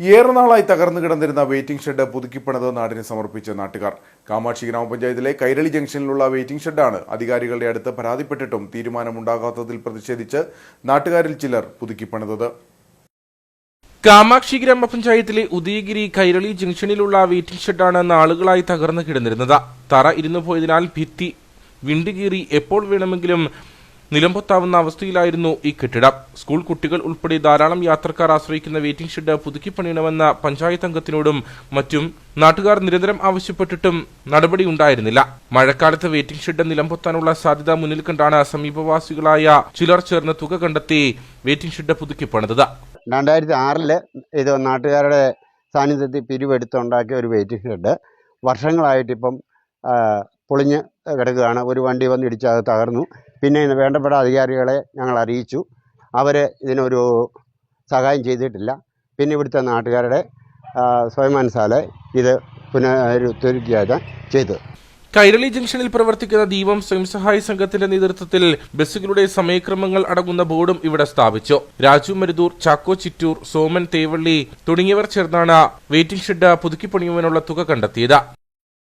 ഏറെ നാളായി തകർന്നു കിടന്നിരുന്ന വെയിറ്റിംഗ് ഷെഡ് പുതുക്കിപ്പണിത് നാടിന് സമർപ്പിച്ച നാട്ടുകാർ. കാമാക്ഷി ഗ്രാമപഞ്ചായത്തിലെ കൈരളി ജംഗ്ഷനിലുള്ള വെയിറ്റിംഗ് ഷെഡാണ് അധികാരികളുടെ അടുത്ത് പരാതിപ്പെട്ടിട്ടും തീരുമാനമുണ്ടാകാത്തതിൽ പ്രതിഷേധിച്ച് നാട്ടുകാരിൽ ചിലർ പുതുക്കിപ്പണിതത്. കാമാക്ഷി ഗ്രാമപഞ്ചായത്തിലെ ഉദയഗിരി കൈരളി ജംഗ്ഷനിലുള്ള വെയിറ്റിംഗ് ഷെഡാണ് നാളുകളായി തകർന്നു കിടന്നിരുന്നത്. തറ ഇരുന്നു പോയതിനാൽ ഭിത്തി വിണ്ടുകീറി എപ്പോൾ വേണമെങ്കിലും നിലംപൊത്താവുന്ന അവസ്ഥയിലായിരുന്നു ഈ കെട്ടിടം. സ്കൂൾ കുട്ടികൾ ഉൾപ്പെടെ ധാരാളം യാത്രക്കാർ ആശ്രയിക്കുന്ന വെയിറ്റിംഗ് ഷെഡ് പുതുക്കിപ്പണിയണമെന്ന പഞ്ചായത്ത് അംഗത്തിനോടും മറ്റും നാട്ടുകാർ നിരന്തരം ആവശ്യപ്പെട്ടിട്ടും നടപടി ഉണ്ടായിരുന്നില്ല. മഴക്കാലത്ത് വെയിറ്റിംഗ് ഷെഡ് നിലംപൊത്താനുള്ള സാധ്യത മുന്നിൽ കണ്ടാണ് സമീപവാസികളായ ചിലർ ചേർന്ന് തുക കണ്ടെത്തി വെയിറ്റിംഗ് ഷെഡ് പുതുക്കിപ്പണിതത് രണ്ടായിരത്തി ആറിൽ ഇത് നാട്ടുകാരുടെ സാന്നിധ്യത്തിൽ പിരിവെടുത്തുണ്ടാക്കിയ ഒരു വെയിറ്റിംഗ് ഷെഡ്. വർഷങ്ങളായിട്ടിപ്പം പൊളിഞ്ഞ് കിടക്കുകയാണ്. ഒരു വണ്ടി വന്ന് ഇടിച്ച് അത് തകർന്നു. പിന്നെ ഇന്ന് വേണ്ടപ്പെട്ട അധികാരികളെ ഞങ്ങൾ അറിയിച്ചു. അവർ ഇതിനൊരു സഹായം ചെയ്തിട്ടില്ല. പിന്നെ ഇവിടുത്തെ നാട്ടുകാരുടെ സ്വയം സ്വയമാനുസാലെ ഇത് പുനരുദ്ധരിക്കുകയാണ് ചെയ്തത്. കൈരളി ജംഗ്ഷനിൽ പ്രവർത്തിക്കുന്ന ദീപം സ്വയം സഹായ സംഘത്തിന്റെ നേതൃത്വത്തിൽ ബസ്സുകളുടെ സമയക്രമങ്ങൾ അടങ്ങുന്ന ബോർഡും ഇവിടെ സ്ഥാപിച്ചു. രാജു മരുതൂർ ചാക്കോ ചിറ്റൂർ സോമൻ തേവള്ളി തുടങ്ങിയവർ ചേർന്നാണ് വെയിറ്റിംഗ് ഷെഡ് പുതുക്കിപ്പണിയുവാനുള്ള തുക കണ്ടെത്തിയത്.